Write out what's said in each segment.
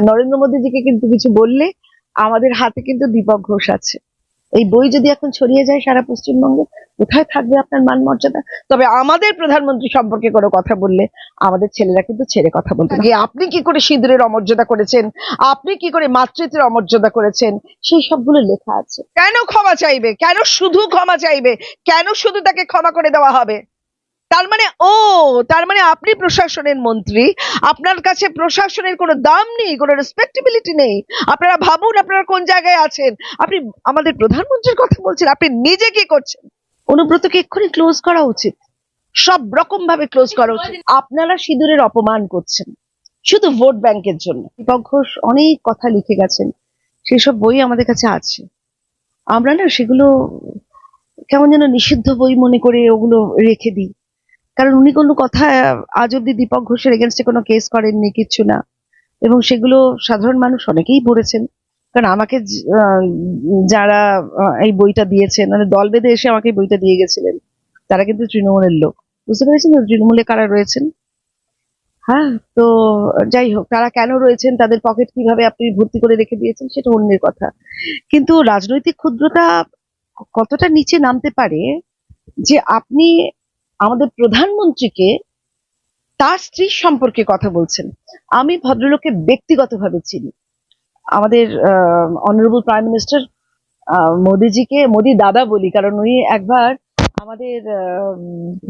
নরেন্দ্র মোদীজিকে কিন্তু কিছু বললে আমাদের হাতে কিন্তু দীপক ঘোষ আছে। এই বই যদি এখন ছড়িয়ে যায় সারা পশ্চিমবঙ্গে, কোথায় থাকবে আপনার মান মর্যাদা তবে আমাদের প্রধানমন্ত্রী সম্পর্কে কোনো কথা বললে আমাদের ছেলেরা কিন্তু ছেড়ে কথা বলতে থাকে। আপনি কি করে সিঁদুরের অমর্যাদা করেছেন? আপনি কি করে মাতৃত্বের অমর্যাদা করেছেন? সেই সবগুলো লেখা আছে। কেন ক্ষমা চাইবে? কেন শুধু ক্ষমা চাইবে? কেন শুধু তাকে ক্ষমা করে দেওয়া হবে? তার মানে ও, তার মানে আপনি প্রশাসনের মন্ত্রী, আপনার কাছে প্রশাসনের কোনো দাম নেই, কোনো রেসপেক্টেবিলিটি নেই। আপনারা ভাবুন আপনারা কোন জায়গায় আছেন। আপনি আমাদের প্রধানমন্ত্রীর কথা বলছেন, আপনি নিজে কি করছেন? অনুব্রতকে এক্ষুনি ক্লোজ করা উচিত। সব রকম ভাবে ক্লোজ করা উচিত। আপনারা সিঁদুরের অপমান করছেন, শুধু ভোট ব্যাংকের জন্য। দীপক ঘোষ অনেক কথা লিখে গেছেন, সেসব বই আমাদের কাছে আছে। আমরা না সেগুলো কেমন যেন নিষিদ্ধ বই মনে করে ওগুলো রেখে দিই। কারণ উনি কোনো কথা আজ অব্দি দীপক ঘোষের এগেনস্টে কোনো কেস করেননি, কিচ্ছু না। এবং সেগুলো সাধারণ মানুষ অনেকেই পড়েছেন কারণ আমাকে যারা এই বইটা দিয়েছেন মানে দল বেঁধে এসে আমাকে বইটা দিয়ে গেছিলেন, তারা কিন্তু তৃণমূলের লোক। বুঝতে পেরেছেন তৃণমূলে কারা রয়েছেন? হ্যাঁ তো যাই হোক, তারা কেন রয়েছেন, তাদের পকেট কীভাবে আপনি ভর্তি করে রেখে দিয়েছেন, সেটা অন্যের কথা। কিন্তু রাজনৈতিক ক্ষুদ্রতা কতটা নিচে নামতে পারে যে আপনি আমাদের প্রধানমন্ত্রীকে তার স্ত্রীর সম্পর্কে কথা বলছেন। আমি ভদ্রলোককে ব্যক্তিগতভাবে চিনি। আমাদের অনারেবল প্রাইম মিনিস্টার মোদিজিকে, মোদি দাদা বলি, কারণ উনি একবার আমাদের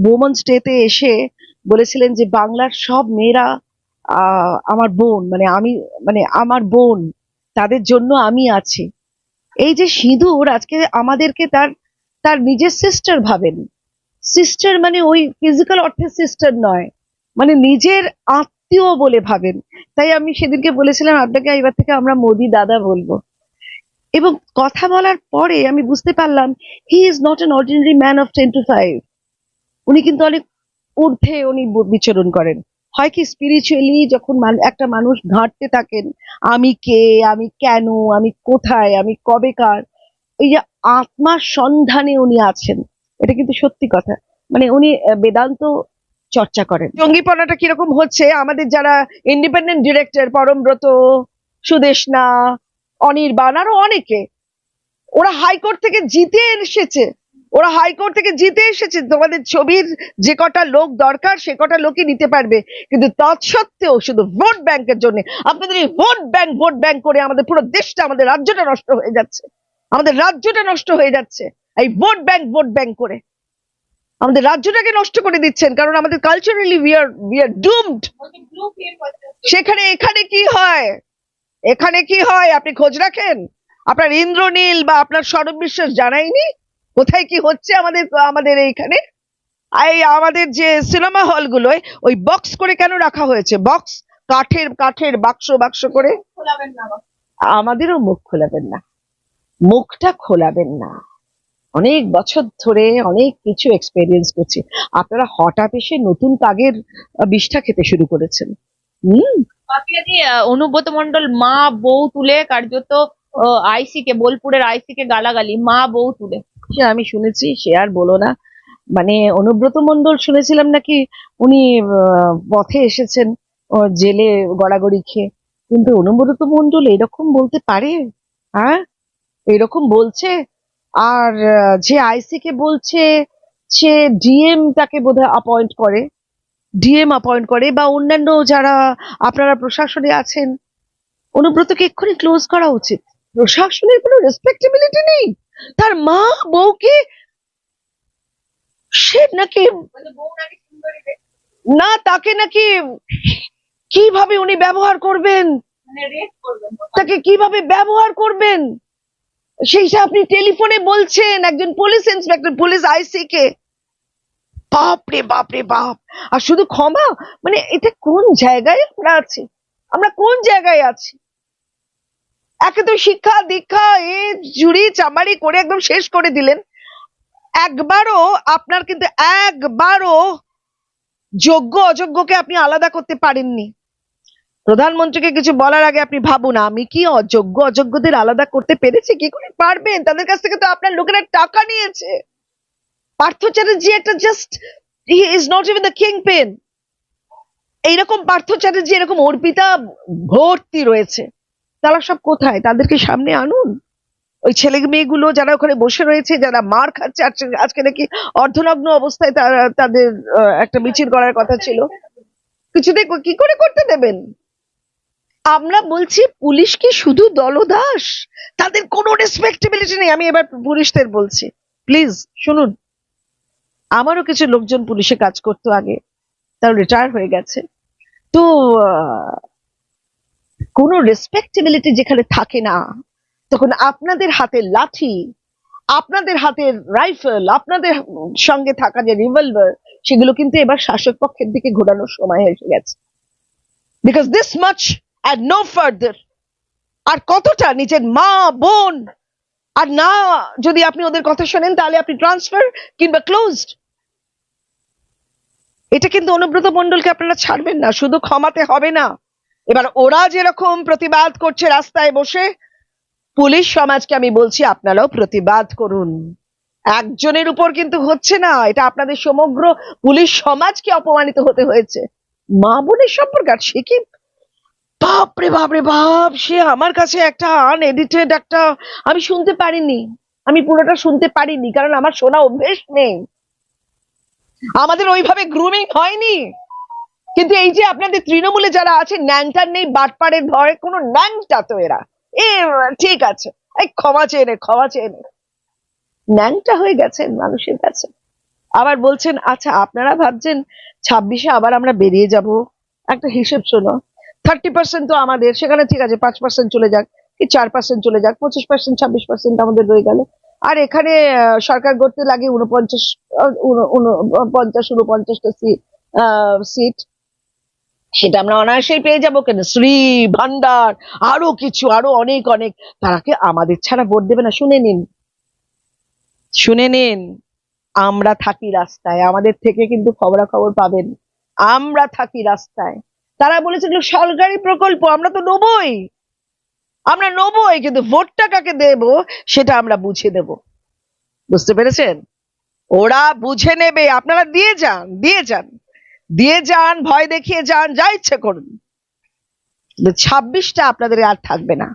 বোমন স্টেতে এসে বলেছিলেন যে বাংলার সব মেয়েরা আমার বোন মানে আমি মানে আমার বোন, তাদের জন্য আমি আছি। এই যে সিঁদুর আজকে আমাদেরকে তার তার নিজের সিস্টার ভাবেন সিস্টার মানে ওই ফিজিক্যাল অর্থে সিস্টার নয়। মানে নিজের আত্মীয় বলে ভাবেন। তাই আমি সেদিনকে বলেছিলাম আপনাকে এবার থেকে আমরা মোদি দাদা বলব। এবং কথা বলার পরে আমি বুঝতে পারলাম he is not an ordinary man of ten to five উনি কিন্তু অনেক ঊর্ধ্বে উনি বিচরণ করেন। হয় কি স্পিরিচুয়ালি যখন একটা মানুষ ঘাঁটতে থাকেন, আমি কে? আমি কেন? আমি কোথায়? আমি কবেকার এই যে আত্মার সন্ধানে উনি আছেন। এটা কিন্তু সত্যি কথা। মানে উনি বেদান্ত চর্চা করেন। জঙ্গিপনাটা কীরকম হচ্ছে? আমাদের যারা ইন্ডিপেন্ডেন্ট ডিরেক্টর পরমব্রত, সুদেশনা, অনির্বাণ, আরও অনেকে, ওরা হাইকোর্ট থেকে জিতে এসেছে। ওরা হাইকোর্ট থেকে জিতে এসেছে। তোমাদের ছবির যে কটা লোক দরকার, সে কটা লোকই নিতে পারবে। কিন্তু তৎসত্ত্বেও শুধু ভোট ব্যাংকের জন্য, আপনাদের এই ভোট ব্যাংক ভোট ব্যাংক করে আমাদের পুরো দেশটা, আমাদের রাজ্যটা নষ্ট হয়ে যাচ্ছে। আমাদের রাজ্যটা নষ্ট হয়ে যাচ্ছে। এই ভোট ব্যাংক ভোট ব্যাংক করে। আমাদের রাজ্যটাকে নষ্ট করে দিচ্ছেন, কারণ আমাদের culturally we are we are doomed সেখানে, এখানে কি হয়? এখানে কি হয়? আপনি খোঁজ রাখেন? আপনার ইন্দ্রনীল বা আপনার সৌরভ বিশ্বাস জানাইনি? কোথায় কি হচ্ছে আমাদের আমাদের এইখানে? এই আমাদের যে সিনেমা হলগুলোয় ওই বক্স করে কেন রাখা হয়েছে? বক্স কাঠের কাঠের বাক্স বাক্স করে? আমাদেরও মুখ খোলাবেন না। মুখটা খোলাবেন না। অনেক বছর ধরে অনেক কিছু এক্সপেরিয়েন্স করছি। আপনারা হঠাৎ এসে নতুন কাগের বিষ্ঠা খেতে শুরু করেছেন। হুম। অনুব্রত মন্ডল মা বউ তুলে কার্যত আইসি কে বোলপুরের আইসি কে গালাগালি মা বউ তুলে। সে আমি শুনেছি সে আর বলো না। মানে অনুব্রত মন্ডল শুনেছিলাম নাকি উনি পথে এসেছেন জেলে গড়াগড়ি খেয়ে। কিন্তু অনুব্রত মন্ডল এরকম বলতে পারে? হ্যাঁ? এরকম বলছে? আর যে আইসি কে বলছে সে ডিএম তাকে বোধহয় অ্যাপয়েন্ট করে। ডিএম অ্যাপয়েন্ট করে বা অন্যান্য যারা, আপনারা প্রশাসনে আছেন অনুব্রতকে এক্ষুনি ক্লোজ করা উচিত। প্রশাসনের কোনো রেসপেক্টেবিলিটি নেই। তার মা বউকে সে নাকি না, তাকে নাকি কীভাবে উনি ব্যবহার করবেন? তাকে কীভাবে ব্যবহার করবেন? সেইটা আপনি টেলিফোনে বলছেন, একজন পুলিশ ইন্সপেক্টর পুলিশ আইসি কে বাপ রে বাপ বাপ। আর শুধু ক্ষমা? মানে এটা কোন জায়গায় আমরা আছি? আমরা কোন জায়গায় আছি? একে তো শিক্ষা, দীক্ষা, এ, জুড়ি, চামারি করে একদম শেষ করে দিলেন। একবারও আপনার কিন্তু একবারও যোগ্য, অযোগ্যকে আপনি আলাদা করতে পারেননি। প্রধানমন্ত্রীকে কিছু বলার আগে আপনি ভাবুন, আমি কি অযোগ্য? অযোগ্যদের আলাদা করতে পেরেছি? কি করে পারবেন? তাদের কাছ থেকে তো আপনার লোকেরা টাকা নিয়েছে। পার্থ চ্যাটার্জি একটা just he is not even the kingpin এইরকম পার্থ চ্যাটার্জি, এরকম অর্পিতা ভর্তি রয়েছে। তারা সব কোথায়? তাদেরকে সামনে আনুন। ওই ছেলে মেয়েগুলো যারা ওখানে বসে রয়েছে, যারা মার খাচ্ছে আজকে- নাকি অর্ধনগ্ন অবস্থায় তারা তাদের একটা মিছিল করার কথা ছিল। কিছুতেই কো- কি করে করতে দেবেন? আমরা বলছি, পুলিশ কি শুধু দলদাস? তাদের কোনো রেসপেক্টেবিলিটি নেই। আমি এবার পুলিশদের বলছি প্লিজ শুনুন, আমারও কিছু লোকজন পুলিশে কাজ করতো আগে তারা রিটায়ার হয়ে গেছে। তো কোনো রেসপেক্টেবিলিটি যেখানে থাকে না, তখন আপনাদের হাতে লাঠি, আপনাদের হাতের রাইফেল আপনাদের সঙ্গে থাকা যে রিভলভার সেগুলো কিন্তু এবার শাসক পক্ষের দিকে ঘোরানোর সময় এসে গেছে। Because this much and no further আর কতটা নিজের মা, বোন, আর না, যদি আপনি ওদের কথা শোনেন, তাহলে আপনি ট্রান্সফার কিংবা ক্লোজড এটা কিন্তু অনুব্রত মন্ডলকে আপনারা ছাড়বেন না, শুধু ক্ষমাতে হবে না। এবার ওরা যেরকম প্রতিবাদ করছে রাস্তায় বসে, পুলিশ সমাজকে আমি বলছি আপনারাও প্রতিবাদ করুন। একজনের উপর কিন্তু হচ্ছে না, এটা আপনাদের সমগ্র পুলিশ সমাজকে অপমানিত হতে হয়েছে। মা বোনের সম্পর্ক আর সে কি বাপরে বাপরে, বাপ, সে আমার কাছে একটা আনএডিটেড একটা, আমি শুনতে পারিনি। আমি পুরোটা শুনতে পারিনি, কারণ আমার শোনা অভ্যেস নেই। আমাদের ওইভাবে গ্রুমিং হয়নি। কিন্তু এই যে আপনাদের তৃণমূলে যারা আছে, ন্যাংটার নেই বাটপাড়ের ভয়ে, কোনো ন্যাংটা তো এরা। এ, ঠিক আছে। এই ক্ষমা চেয়ে নে, ক্ষমা চেয়ে নে। ন্যাংটা হয়ে গেছেন মানুষের কাছে। আবার বলছেন আচ্ছা আপনারা ভাবছেন, ছাব্বিশে আবার আমরা বেরিয়ে যাব? একটা হিসেব শোনো। থার্টি পার্সেন্ট তো আমাদের, সেখানে ঠিক আছে, পাঁচ পার্সেন্ট চলে যাক, কি চার পার্সেন্ট চলে যাক, পঁচিশ পার্সেন্ট, ছাব্বিশ পার্সেন্ট আমাদের রয়ে গেল। আর এখানে সরকার গড়তে লাগে উনপঞ্চাশ পঞ্চাশ উনপঞ্চাশটা সিট সেটা আমরা অনায়াসেই পেয়ে যাব কেন? শ্রী ভান্ডার, আরও কিছু, আরও অনেক অনেক। তারা কি আমাদের ছাড়া ভোট দেবে না, শুনে নিন। শুনে নিন, আমরা থাকি রাস্তায়, আমাদের থেকে কিন্তু খবরাখবর পাবেন। আমরা থাকি রাস্তায়। তারা বলেছিল সরকারি প্রকল্প, আমরা তো নেবই। আমরা নেবই, কিন্তু ভোটটা কাকে দেব সেটা আমরা বুঝে দেব। বুঝতে পেরেছেন? ওরা বুঝে নেবে। আপনারা দিয়ে যান দিয়ে যান। দিয়ে যান, ভয় দেখিয়ে যান, যা ইচ্ছে করুন। ছাব্বিশটা আপনাদের আর থাকবে না।